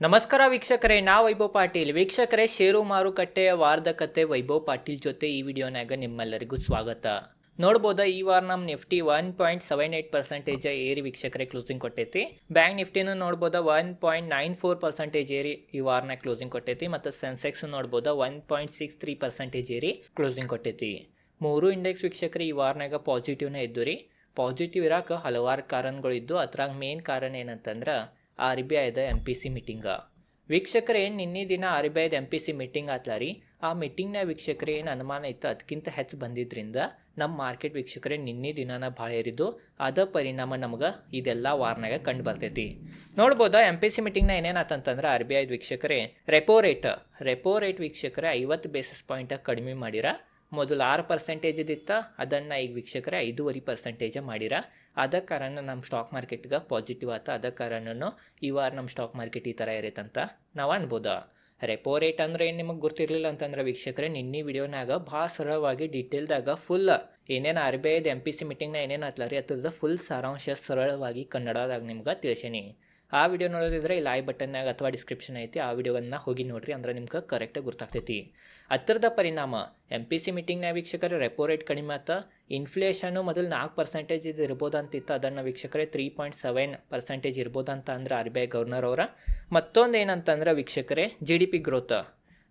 ನಮಸ್ಕಾರ ವೀಕ್ಷಕರೇ, ನಾ ವೈಭವ್ ಪಾಟೀಲ್. ವೀಕ್ಷಕರೇ ಷೇರು ಮಾರುಕಟ್ಟೆಯ ವಾರದ ಕತೆ ವೈಭವ್ ಪಾಟೀಲ್ ಜೊತೆ ಈ ವಿಡಿಯೋನಾಗ ನಿಮ್ಮೆಲ್ಲರಿಗೂ ಸ್ವಾಗತ. ನೋಡ್ಬೋದಾ, ಈ ವಾರ ನಮ್ಮ Nifty one point seven eight percentage ಏರಿ ವೀಕ್ಷಕರೇ ಕ್ಲೋಸಿಂಗ್ ಕೊಟ್ಟೈತಿ. ಬ್ಯಾಂಕ್ ನಿಫ್ಟಿನೂ ನೋಡ್ಬೋದಾ, one point nine four percentage ಏರಿ ಈ ವಾರನ ಕ್ಲೋಸಿಂಗ್ ಕೊಟ್ಟೈತಿ. ಮತ್ತು Sensex ನೋಡ್ಬೋದಾ, one point six three percentage ಏರಿ ಕ್ಲೋಸಿಂಗ್ ಕೊಟ್ಟೈತಿ. ಮೂರು ಇಂಡೆಕ್ಸ್ ವೀಕ್ಷಕರೇ, ಈ ವಾರನಾಗ ಪಾಸಿಟಿವ್ನೇ ಇದ್ದು ರೀ. ಪಾಸಿಟಿವ್ ಇರಾಕ ಹಲವಾರು ಕಾರಣಗಳು ಇದ್ದು ಅದ್ರಾಗ ಮೇನ್ ಕಾರಣ ಏನಂತಂದ್ರೆ ಆರ್ ಬಿ ಐದ ಎಂ ಪಿ ಸಿ ಮೀಟಿಂಗ ವೀಕ್ಷಕರೇ, ನಿನ್ನೆ ದಿನ ಆರ್ ಬಿ ಐದ ಎಂ ಪಿ ಸಿ ಮೀಟಿಂಗ್ ಆತ್ಲ ರೀ ಆ ಮೀಟಿಂಗ್ನ ವೀಕ್ಷಕರೇ, ಏನು ಅನುಮಾನ ಇತ್ತು? ಅದಕ್ಕಿಂತ ಹೆಚ್ಚು ಬಂದಿದ್ರಿಂದ ನಮ್ಮ ಮಾರ್ಕೆಟ್ ವೀಕ್ಷಕರೇ, ನಿನ್ನೆ ದಿನನ ಭಾಳ ಏರಿದ್ದು, ಅದ ಪರಿಣಾಮ ನಮ್ಗೆ ಇದೆಲ್ಲ ವಾರನಾಗ ಕಂಡು ಬರ್ತೈತಿ. ನೋಡ್ಬೋದಾ ಎಂ ಪಿ ಸಿ ಮೀಟಿಂಗ್ನ ಏನೇನಾತಂತಂದ್ರೆ ಆರ್ ಬಿ ಐದು ವೀಕ್ಷಕರೇ ರೆಪೋ ರೇಟ್ ರೆಪೋ ರೇಟ್ ವೀಕ್ಷಕರೇ, ಐವತ್ತು ಬೇಸಿಸ್ ಪಾಯಿಂಟ್ ಕಡಿಮೆ ಮಾಡಿರ. ಮೊದಲು ಆರು ಪರ್ಸೆಂಟೇಜ್ ಇದ್ದಿತ್ತ, ಅದನ್ನು ಈಗ ವೀಕ್ಷಕರೇ, ಐದೂವರೆ ಪರ್ಸೆಂಟೇಜ ಮಾಡಿರ. ಅದ ಕಾರಣ ನಮ್ಮ ಸ್ಟಾಕ್ ಮಾರ್ಕೆಟ್ಗೆ ಪಾಸಿಟಿವ್ ಆತ. ಅದ ಕಾರಣನೂ ಈ ವಾರ ನಮ್ಮ ಸ್ಟಾಕ್ ಮಾರ್ಕೆಟ್ ಈ ಥರ ಇರೈತಂತ ನಾವು ಅನ್ಬೋದು. ರೆಪೋ ರೇಟ್ ಅಂದ್ರೆ ಏನು ನಿಮಗೆ ಗೊತ್ತಿರಲಿಲ್ಲ ಅಂತಂದ್ರೆ ವೀಕ್ಷಕರೇ, ನಿನ್ನೆ ವಿಡಿಯೋನಾಗ ಭಾಳ ಸರಳವಾಗಿ ಡೀಟೇಲ್ದಾಗ ಫುಲ್ ಏನೇನು ಆರ್ ಬಿ ಐದು ಎಂ ಪಿ ಸಿ ಮೀಟಿಂಗ್ನ ಏನೇನು ಆತ್ಲ ರೀ ಅದ್ರದ್ದು ಫುಲ್ ಸಾರಾಂಶ ಸರಳವಾಗಿ ಕನ್ನಡದಾಗ ನಿಮ್ಗೆ ತಿಳಿಸೀನಿ. ಆ ವಿಡಿಯೋ ನೋಡೋದಿದ್ರೆ ಇಲ್ಲಿ ಐ ಬಟನ್ನಾಗ ಅಥವಾ ಡಿಸ್ಕ್ರಿಪ್ಷನ್ ಐತಿ, ಆ ವಿಡಿಯೋವನ್ನು ಹೋಗಿ ನೋಡ್ರಿ ಅಂದ್ರೆ ನಿಮ್ಗೆ ಕರೆಕ್ಟಾಗಿ ಗೊತ್ತಾಗ್ತೈತಿ ಹತ್ತಿರದ ಪರಿಣಾಮ ಎಂ ಪಿ ಸಿ ಮೀಟಿಂಗ್ನ ವೀಕ್ಷಕರ ರೆಪೋ ರೇಟ್ ಕಡಿಮೆ ಆತ ಇನ್ಫ್ಲೇಷನು ಮೊದಲು ನಾಲ್ಕು ಪರ್ಸೆಂಟೇಜ್ ಇದು ಇರ್ಬೋದಂತಿತ್ತು, ಅದನ್ನು ವೀಕ್ಷಕರೇ ತ್ರೀ ಪಾಯಿಂಟ್ ಸೆವೆನ್ ಪರ್ಸೆಂಟೇಜ್ ಇರ್ಬೋದಂತ ಅಂದ್ರೆ ಆರ್ ಬಿ ಐ ಗವರ್ನರ್ ಅವರ. ಮತ್ತೊಂದು ಏನಂತಂದ್ರೆ ವೀಕ್ಷಕರೇ ಜಿ ಡಿ ಪಿ ಗ್ರೋತ್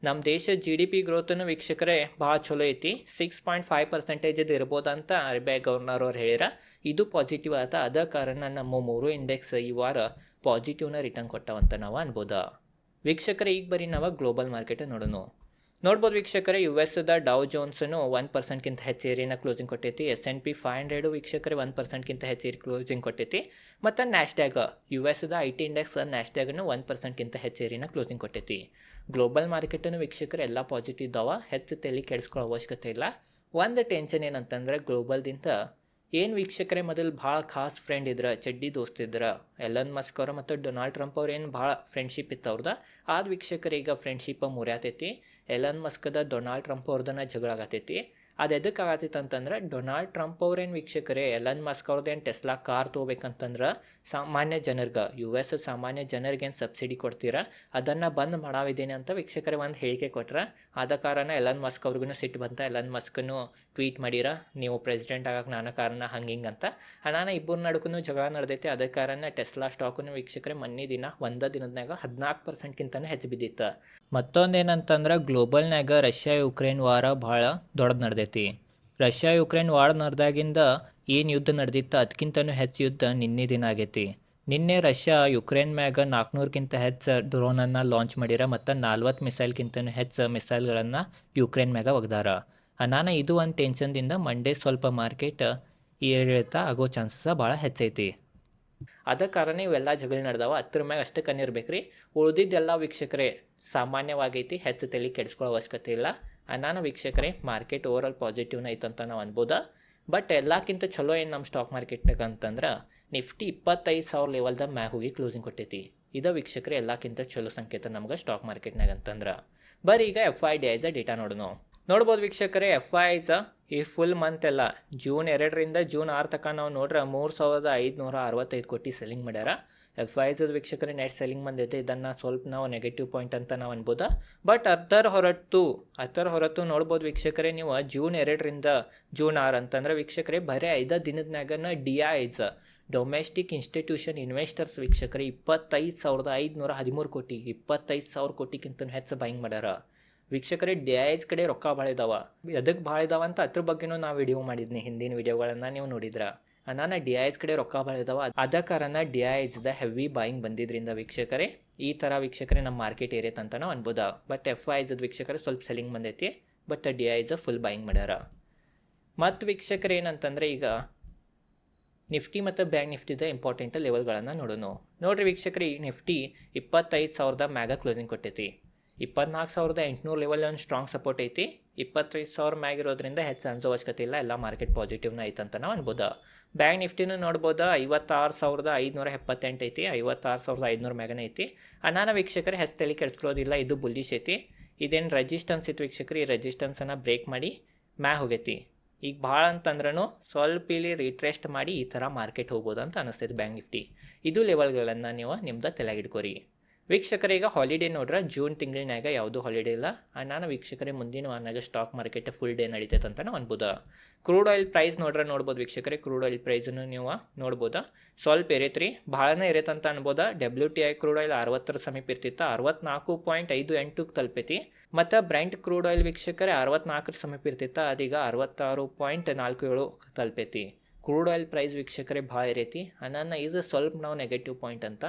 ನಮ್ಮ ದೇಶ ಜಿ ಡಿ ಪಿ ಗ್ರೋತನ್ನು ವೀಕ್ಷಕರೇ ಭಾಳ ಚಲೋ ಐತಿ ಸಿಕ್ಸ್ ಪಾಯಿಂಟ್ ಫೈವ್ ಪರ್ಸೆಂಟೇಜ್ ಇದು ಇರ್ಬೋದಂತ ಆರ್ ಬಿ ಐ ಗವರ್ನರ್ ಅವ್ರು ಹೇಳಿರ ಇದು ಪಾಸಿಟಿವ್ ಆತ, ಅದ ಕಾರಣ ನಮ್ಮ ಮೂರು ಇಂಡೆಕ್ಸ್ ಈ ವಾರ ಪಾಸಿಟಿವ್ನ ರಿಟರ್ನ್ ಕೊಟ್ಟವಂತ ನಾವು ಅನ್ಬೋದು. ವೀಕ್ಷಕರೇ, ಈಗ ಬರೀ ನಾವು ಗ್ಲೋಬಲ್ ಮಾರ್ಕೆಟ್ ನೋಡೋಣ ನೋಡ್ಬೋದು ವೀಕ್ಷಕರೇ ಯು ಎಸ್ದ ಡೌ ಜೋನ್ಸನು ಒನ್ ಪರ್ಸೆಂಟ್ಗಿಂತ ಹೆಚ್ಚು ಏರಿನ ಕ್ಲೋಸಿಂಗ್ ಕೊಟ್ಟೈತಿ. S N P five hundred ವೀಕ್ಷಕರೇ ಒನ್ ಪರ್ಸೆಂಟ್ಗಿಂತ ಹೆಚ್ಚು ಏರಿ ಕ್ಲೋಸಿಂಗ್ ಕೊಟ್ಟೈತಿ. ಮತ್ತು ನ್ಯಾಶ್ಡ್ಯಾಗ ಯು ದ ಐ ಟಿ ಇಂಡೆಕ್ಸ್ ನ್ಯಾಶ್ಡ್ಯಾಗನ್ನು ಒನ್ ಪರ್ಸೆಂಟ್ಗಿಂತ ಹೆಚ್ಚು ಏರಿನ ಕ್ಲೋಸಿಂಗ್ ಕೊಟ್ಟೈತಿ. ಗ್ಲೋಬಲ್ ಮಾರ್ಕೆಟನ್ನು ವೀಕ್ಷಕರು, ಎಲ್ಲ ಪಾಸಿಟಿವ್ ಇದ್ದಾವೆ. ಹೆಚ್ಚು ತಲೆ ಕೆಡಿಸ್ಕೊಳ್ಳೋ ಅವಶ್ಯಕತೆ ಇಲ್ಲ. ಒಂದು ಟೆನ್ಷನ್ ಏನಂತಂದ್ರೆ ಗ್ಲೋಬಲ್ದಿಂದ ಏನು ವೀಕ್ಷಕರೇ, ಮೊದಲು ಭಾಳ ಖಾಸ್ ಫ್ರೆಂಡ್ ಇದ್ರ, ಚಡ್ಡಿ ದೋಸ್ತ್ ಇದ್ರ ಎಲನ್ ಮಸ್ಕ್ ಅವ್ರ ಮತ್ತು ಡೊನಾಲ್ಡ್ ಟ್ರಂಪ್ ಅವ್ರು ಏನು ಭಾಳ ಫ್ರೆಂಡ್ಶಿಪ್ ಇತ್ತು ಅವ್ರದ. ಆದ ವೀಕ್ಷಕರು ಈಗ ಫ್ರೆಂಡ್ಶಿಪ್ ಮುರಿಯಾತೈತಿ. ಎಲನ್ ಮಸ್ಕದ ಡೊನಾಲ್ಡ್ ಟ್ರಂಪ್ ಅವ್ರದನ್ನ ಜಗಳ ಆಗತೈತಿ. ಅದು ಎದಕ್ಕೆ ಆಗತ್ತೈತೆ ಅಂತಂದ್ರೆ ಡೊನಾಲ್ಡ್ ಟ್ರಂಪ್ ಅವ್ರೇನು ವೀಕ್ಷಕರೇ ಎಲನ್ ಮಸ್ಕ್ ಅವ್ರದ್ದೇನು ಟೆಸ್ಲಾ ಕಾರ್ ತೊಗೋಬೇಕಂತಂದ್ರೆ ಸಾಮಾನ್ಯ ಜನರ್ಗ ಯು ಎಸ್ ಸಾಮಾನ್ಯ ಜನರಿಗೆ ಏನು ಸಬ್ಸಿಡಿ ಕೊಡ್ತೀರ? ಅದನ್ನು ಬಂದ್ ಮಾಡಾವಿದ್ದೀನಿ ಅಂತ ವೀಕ್ಷಕರೇ ಒಂದು ಹೇಳಿಕೆ ಕೊಟ್ರೆ. ಆದ ಕಾರಣ ಎಲನ್ ಮಸ್ಕ್ ಅವ್ರಿಗೂ ಸಿಟ್ಟು ಬಂತ. ಎಲನ್ ಮಸ್ಕನು ಟ್ವೀಟ್ ಮಾಡಿರ, ನೀವು ಪ್ರೆಸಿಡೆಂಟ್ ಆಗಕ್ಕೆ ನಾನು ಕಾರಣ ಹಂಗೆ ಹಿಂಗೆ ಅಂತ. ನಾನು ಇಬ್ಬರ ನಡುಕೂ ಜಗಳ ನಡೆದೈತಿ. ಅದ ಕಾರಣ ಟೆಸ್ಲಾ ಸ್ಟಾಕನ್ನು ವೀಕ್ಷಕರೇ ಮೊನ್ನೆ ದಿನ, ಒಂದ ದಿನದಾಗ ಹದಿನಾಲ್ಕು ಪರ್ಸೆಂಟ್ಗಿಂತನೂ ಹೆಚ್ಚು ಬಿದ್ದಿತ್ತು. ಮತ್ತೊಂದು ಏನಂತಂದ್ರೆ ಗ್ಲೋಬಲ್ನಾಗ ರಷ್ಯಾ ಯುಕ್ರೇನ್ ವಾರ ಭಾಳ ದೊಡ್ಡದು ನಡೆದೈತಿ. ರಷ್ಯಾ ಯುಕ್ರೇನ್ ವಾರ್ ನಡೆದಾಗಿಂದ ಏನು ಯುದ್ಧ ನಡೆದಿತ್ತು? ಅದಕ್ಕಿಂತನೂ ಹೆಚ್ಚು ಯುದ್ಧ ನಿನ್ನೆ ದಿನ ಆಗೈತಿ. ನಿನ್ನೆ ರಷ್ಯಾ ಯುಕ್ರೇನ್ ಮ್ಯಾಗ ನಾಲ್ಕುನೂರಕ್ಕಿಂತ ಹೆಚ್ಚು ಡ್ರೋನನ್ನು ಲಾಂಚ್ ಮಾಡ್ಯಾರ ಮತ್ತು ನಲ್ವತ್ತು ಮಿಸೈಲ್ಗಿಂತನೂ ಹೆಚ್ಚು ಮಿಸೈಲ್ಗಳನ್ನು ಯುಕ್ರೇನ್ ಮ್ಯಾಗ ಒಗ್ದಾರ. ಅನಾನ ಇದು ಒಂದು ಟೆನ್ಷನ್ದಿಂದ ಮಂಡೇ ಸ್ವಲ್ಪ ಮಾರ್ಕೆಟ್ ಏರಿಳಿತ ಆಗೋ ಚಾನ್ಸಸ್ ಭಾಳ ಹೆಚ್ಚೈತಿ ಅದ ಕಾರಣ ಇವೆಲ್ಲ ಜಗಳ ನಡೆದಾವ. ಹತ್ರ ಮ್ಯಾಗ ಅಷ್ಟೇ ಕಣ್ಣಿರ್ಬೇಕು ಉಳಿದಿದ್ದೆಲ್ಲ ಉಳ್ದಿದ್ದೆಲ್ಲ ವೀಕ್ಷಕರೇ, ಸಾಮಾನ್ಯವಾಗೈತಿ, ಹೆಚ್ಚು ತಲೆ ಕೆಡಿಸ್ಕೊಳ್ಳೋ ಅವಶ್ಯಕತೆ ಇಲ್ಲ. ಅನಾನ ವೀಕ್ಷಕರೇ, ಮಾರ್ಕೆಟ್ ಓವರ್ ಆಲ್ ಪಾಸಿಟಿವ್ನ ಐತಂತ ನಾವು ಅನ್ಬೋದ. ಬಟ್ ಎಲ್ಲಕ್ಕಿಂತ ಚಲೋ ಏನು ನಮ್ಮ ಸ್ಟಾಕ್ ಮಾರ್ಕೆಟ್ನಾಗ ಅಂತಂದ್ರೆ ನಿಫ್ಟಿ ಇಪ್ಪತ್ತೈದು ಸಾವಿರ ಲೆವೆಲ್ದಾಗ ಮ್ಯಾಗ ಹೋಗಿ ಕ್ಲೋಸಿಂಗ್ ಕೊಟ್ಟೈತಿ. ಇದು ವೀಕ್ಷಕರೇ ಎಲ್ಲಕ್ಕಿಂತ ಚಲೋ ಸಂಕೇತ ನಮ್ಗೆ ಸ್ಟಾಕ್ ಮಾರ್ಕೆಟ್ನಾಗ ಅಂತಂದ್ರೆ. ಬರೀ ಈಗ ಎಫ್ ಐ ಡಿ ಐಸ ಡೇಟಾ ನೋಡೋಣ ನೋಡ್ಬೋದು ವೀಕ್ಷಕರೇ ಎಫ್ ಐ ಐಸ ಈ ಫುಲ್ ಮಂತ್ ಎಲ್ಲ ಜೂನ್ ಎರಡರಿಂದ ಜೂನ್ ಆರು ತನಕ ನಾವು ನೋಡ್ರೆ ಮೂರು ಸಾವಿರದ ಐದುನೂರ ಅರವತ್ತೈದು ಕೋಟಿ ಸೆಲ್ಲಿಂಗ್ ಮಾಡ್ಯಾರ. ಎಫ್ ಐ ಎಸ್ ವೀಕ್ಷಕರೇ ನೆಟ್ ಸೆಲ್ಲಿಂಗ್ ಬಂದೈತೆ ಇದನ್ನು ಸ್ವಲ್ಪ ನಾವು ನೆಗೆಟಿವ್ ಪಾಯಿಂಟ್ ಅಂತ ನಾವು ಅನ್ಬೋದಾ ಬಟ್ ಅದರ ಹೊರತು ಅದರ ಹೊರತು ನೋಡ್ಬೋದು ವೀಕ್ಷಕರೇ ನೀವು ಜೂನ್ ಎರಡರಿಂದ ಜೂನ್ ಆರು ಅಂತಂದ್ರೆ ವೀಕ್ಷಕರೇ ಬರೀ ಐದು ದಿನದ D Is domestic institution investors ವೀಕ್ಷಕರೇ ಇಪ್ಪತ್ತೈದು ಸಾವಿರದ ಐದುನೂರ ಹದಿಮೂರು ಕೋಟಿ ಇಪ್ಪತ್ತೈದು ಸಾವಿರ ಕೋಟಿಗಿಂತ ಹೆಚ್ಚು ಬೈಂಗ್ ಮಾಡ್ಯಾರ ವೀಕ್ಷಕರೇ ಡಿ ಐಸ್ ಕಡೆ ರೊಕ್ಕ ಭಾಳ ಇದಾವ ಎದಕ್ಕೆ ಭಾಳ ಇದಾವ ಅಂತ ಅದ್ರ ಬಗ್ಗೆನೂ ನಾವು ವಿಡಿಯೋ ಮಾಡಿದ್ನಿ ಹಿಂದಿನ ವಿಡಿಯೋಗಳನ್ನು ನೀವು ನೋಡಿದ್ರ ನಾನು ಡಿ ಐಸ್ ಕಡೆ ರೊಕ್ಕ ಭಾಳ ಅದ ಕಾರಣ ಡಿ ದ ಹೆವಿ ಬಾಯಿಂಗ್ ಬಂದಿದ್ರಿಂದ ವೀಕ್ಷಕರೇ, ಈ ಥರ ವೀಕ್ಷಕರೇ ನಮ್ಮ ಮಾರ್ಕೆಟ್ ಏರಿಯತ್ ಅಂತ ನಾವು ಅನ್ಬೋದ. ಬಟ್ ಎಫ್ ದ ವೀಕ್ಷಕರೇ ಸ್ವಲ್ಪ ಸೆಲ್ಲಿಂಗ್ ಬಂದೈತಿ but D Is full buying ಮಾಡ್ಯಾರ. ಮತ್ತು ವೀಕ್ಷಕರು ಏನಂತಂದ್ರೆ ಈಗ ನಿಫ್ಟಿ ಮತ್ತು ಬ್ಯಾಂಕ್ ನಿಫ್ಟಿದ ಇಂಪಾರ್ಟೆಂಟ್ ಲೆವೆಲ್ಗಳನ್ನು ನೋಡೋಣ ನೋಡ್ರಿ ವೀಕ್ಷಕರಿ ನಿಫ್ಟಿ ಇಪ್ಪತ್ತೈದು ಸಾವಿರದ ಮ್ಯಾಗ ಕ್ಲೋಸಿಂಗ್ ಕೊಟ್ಟೈತಿ. ಇಪ್ಪತ್ನಾಲ್ಕು ಸಾವಿರದ ಎಂಟುನೂರು ಲೆವೆಲ್ ಒಂದು ಸ್ಟ್ರಾಂಗ್ ಸಪೋರ್ಟ್ ಐತಿ. ಇಪ್ಪತ್ತೈದು ಸಾವಿರ ಮ್ಯಾಗಿರೋದ್ರಿಂದ ಹೆಚ್ಚು ಅನ್ಸೋ ಅವಶ್ಯಕತೆ ಇಲ್ಲ, ಎಲ್ಲ ಮಾರ್ಕೆಟ್ ಪಾಸಿಟಿವ್ನ ಅಂತ ನಾವು ಅನ್ಬೋದು. ಬ್ಯಾಂಕ್ ನಿಫ್ಟಿನೂ ನೋಡ್ಬೋದು, ಐವತ್ತಾರು ಸಾವಿರದ ಐದುನೂರ ಎಪ್ಪತ್ತೆಂಟು ಐತಿ, ಐವತ್ತಾರು ಸಾವಿರದ ಐದುನೂರು ಮ್ಯಾಗನೇ ಐತಿ. ಅನಾನ ವೀಕ್ಷಕರು ಹೆಚ್ಚು ತಲೆ ಕೆಡ್ಸ್ಕೊಳ್ಳೋದಿಲ್ಲ, ಇದು ಬುಲ್ಲಿಶ್ ಐತಿ. ಇದೇನು ರೆಜಿಸ್ಟೆನ್ಸ್ ಇತ್ತು ವೀಕ್ಷಕರು, ಈ ರೆಜಿಸ್ಟೆನ್ಸನ್ನು ಬ್ರೇಕ್ ಮಾಡಿ ಮ್ಯಾ ಹೋಗೈತಿ. ಈಗ ಭಾಳ ಅಂತಂದ್ರೂ ಸ್ವಲ್ಪ ಇಲ್ಲಿ ರಿಟ್ರೆಸ್ಟ್ ಮಾಡಿ ಈ ಥರ ಮಾರ್ಕೆಟ್ ಹೋಗ್ಬೋದು ಅಂತ ಅನಿಸ್ತೈತೆ ಬ್ಯಾಂಕ್ ನಿಫ್ಟಿ. ಇದು ಲೆವೆಲ್ಗಳನ್ನು ನೀವು ನಿಮ್ದು ತಲೆಗಿಡ್ಕೋರಿ ವೀಕ್ಷಕರೇ ಈಗ ಹಾಲಿಡೇ ನೋಡ್ರ ಜೂನ್ ತಿಂಗಳಿನಾಗ ಯಾವುದು ಹಾಲಿಡೇ ಇಲ್ಲ. ನಾನು ವೀಕ್ಷಕರೇ ಮುಂದಿನ ವಾರನಾಗ ಸ್ಟಾಕ್ ಮಾರ್ಕೆಟ್ ಫುಲ್ ಡೇ ನಡೀತೈತೆ ಅಂತ ಅನ್ಬೋದು. ಕ್ರೂಡ್ ಆಯಿಲ್ ಪ್ರೈಸ್ ನೋಡ್ರ ನೋಡ್ಬೋದು ವೀಕ್ಷಕರೇ. ಕ್ರೂಡ್ ಆಯಿಲ್ ಪ್ರೈಸನ್ನು ನೀವು ನೋಡ್ಬೋದು. ಸ್ವಲ್ಪ ಇರೈತ್ರಿ ಭಾಳನೇ ಇರೈತೆ ಅಂತ ಅನ್ಬೋದು. W T I crude oil ಅರವತ್ತರ ಸಮೀಪ ಇರ್ತಿತ್ತು. ಅರವತ್ನಾಲ್ಕು ಪಾಯಿಂಟ್ ಐದು ಎಂಟಕ್ಕೆ ತಲುಪೈತಿ. ಮತ್ತು ಬ್ರ್ಯಾಂಡ್ ಕ್ರೂಡ್ ಆಯಿಲ್ ವೀಕ್ಷಕರೇ ಅರವತ್ನಾಲ್ಕರ ಸಮೀಪ ಇರ್ತಿತ್ತು. ಅದೀಗ ಅರವತ್ತಾರು ಪಾಯಿಂಟ್ ನಾಲ್ಕು ಏಳು ತಲುಪೈತಿ. ಕ್ರೂಡ್ ಆಯಿಲ್ ಪ್ರೈಸ್ ವೀಕ್ಷಕರೇ ಭಾಳ ಇರೈತಿ ನನ್ನ ಇದು ಸ್ವಲ್ಪ ನಾವು ನೆಗೆಟಿವ್ ಪಾಯಿಂಟ್ ಅಂತ.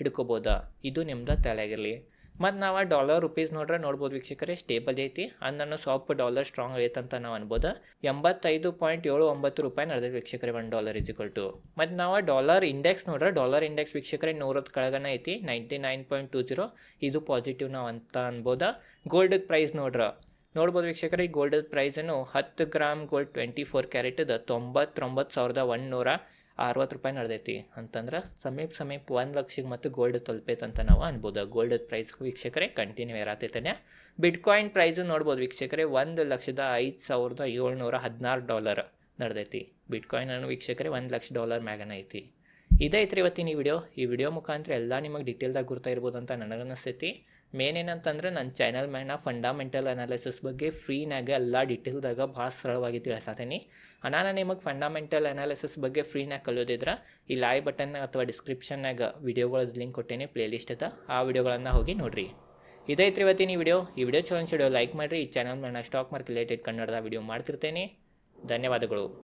ಹಿಡ್ಕೋಬೋದಾ? ಇದು ನಿಮ್ದು ತಲೆಯಾಗಿರಲಿ ಮತ್ತು ನಾವು ಡಾಲರ್ ರುಪೀಸ್ ನೋಡ್ರೆ ನೋಡ್ಬೋದು ವೀಕ್ಷಕರೇ ಸ್ಟೇಬಲ್ ಐತಿ. ಅಂದನ್ನು ಸ್ವಲ್ಪ ಡಾಲರ್ ಸ್ಟ್ರಾಂಗ್ ಐತಂತ ಅಂತ ನಾವು ಅನ್ಬೋದು. ಎಂಬತ್ತೈದು ಪಾಯಿಂಟ್ ಏಳು ಒಂಬತ್ತು ರೂಪಾಯಿ ನಡೆದ ವೀಕ್ಷಕರೇ ಒನ್ ಡಾಲರ್ ಇಕ್ವಲ್ ಟು ಮತ್ತು ನಾವು ಡಾಲರ್ ಇಂಡೆಕ್ಸ್ ನೋಡ್ರೆ ಡಾಲರ್ ಇಂಡೆಕ್ಸ್ ವೀಕ್ಷಕರೇ, ನೂರದ ಕೆಳಗನ ಐತಿ ninety nine point two zero ಇದು ಪಾಸಿಟಿವ್ ನಾವು ಅಂತ ಅನ್ಬೋದಾ. ಗೋಲ್ಡ್ ಪ್ರೈಸ್ ನೋಡ್ರೆ. ನೋಡ್ಬೋದು ವೀಕ್ಷಕರೇ, ಈ ಗೋಲ್ಡ್ ಪ್ರೈಸನ್ನು ಹತ್ತು ಗ್ರಾಮ್ ಗೋಲ್ಡ್ ಟ್ವೆಂಟಿ ಫೋರ್ ಕ್ಯಾರೆಟದ ತೊಂಬತ್ತೊಂಬತ್ತು ಸಾವಿರದ ಒಂದುನೂರ ಅರವತ್ತು ರೂಪಾಯಿ ನಡೆದೈತಿ ಅಂತಂದ್ರೆ ಸಮೀಪ ಸಮೀಪ ಒಂದು ಲಕ್ಷಕ್ಕೆ ಮತ್ತು ಗೋಲ್ಡ್ ತಲುಪೈತೆ ಅಂತ ನಾವು ಅನ್ಬೋದು. ಗೋಲ್ಡ್ ಪ್ರೈಸ್ ವೀಕ್ಷಕರೇ ಕಂಟಿನ್ಯೂ ಇರತೈತಾನೆ ಬಿಟ್ಕಾಯಿನ್ ಪ್ರೈಸು ನೋಡ್ಬೋದು ವೀಕ್ಷಕರೇ ಒಂದು ಲಕ್ಷದ ಐದು ಸಾವಿರದ ಏಳ್ನೂರ ಹದಿನಾರು ಡಾಲರ್ ನಡೆದೈತಿ. ಬಿಟ್ಕಾಯಿನ್ ಅನ್ನು ವೀಕ್ಷಕರೇ ಒಂದು ಲಕ್ಷ ಡಾಲರ್ ಮ್ಯಾಗನ ಐತಿ. ಇದೇ ಐತ್ರಿ ಇವತ್ತಿನ ಈ ವಿಡಿಯೋ ಈ ವಿಡಿಯೋ ಮುಖಾಂತರ ಎಲ್ಲ ನಿಮಗೆ ಡೀಟೇಲ್ದಾಗ ಗುರ್ತಾ ಇರ್ಬೋದು ಅಂತ ನನಗನ್ನಿಸ್ತೈತಿ. ಮೇನ್ ಏನಂತಂದ್ರೆ ನನ್ನ ಚಾನಲ್ ಮ್ಯಾಗ ನಾ ಫಂಡಮೆಂಟಲ್ ಅನಾಲಿಸಿಸ್ ಬಗ್ಗೆ ಫ್ರೀನಾಗ ಎಲ್ಲ ಡೀಟೇಲ್ದಾಗ ಭಾಳ ಸರಳವಾಗಿ ತಿಳಿಸತ್ತೀನಿ ನಾನು ನಿಮಗೆ ಫಂಡಾಮೆಂಟಲ್ ಅನಾಲಿಸಿಸ್ ಬಗ್ಗೆ ಫ್ರೀನಾಗ ಕಲಿಯೋದಿದ್ರೆ ಈ ಲೈವ್ ಬಟನ್ ಅಥವಾ ಡಿಸ್ಕ್ರಿಪ್ಷನ್ನಾಗ ವಿಡಿಯೋಗಳದ್ದು ಲಿಂಕ್ ಕೊಟ್ಟೇನೆ ಪ್ಲೇಲಿಸ್ಟ್ ಅದ. ಆ ವಿಡಿಯೋಗಳನ್ನು ಹೋಗಿ ನೋಡಿರಿ. ಇದೈತ್ರಿ ಇವತ್ತಿನ ಈ ವಿಡಿಯೋ ಈ ವಿಡಿಯೋ ಚಲೋ ವಿಡಿಯೋ ಲೈಕ್ ಮಾಡಿರಿ. ಈ ಚಾನಲ್ ನಾನು ಸ್ಟಾಕ್ ಮಾರ್ಕೆಟ್ ರಿಲೇಟೆಡ್ ಕನ್ನಡದ ವಿಡಿಯೋ ಮಾಡ್ತಿರ್ತೇನೆ. ಧನ್ಯವಾದಗಳು.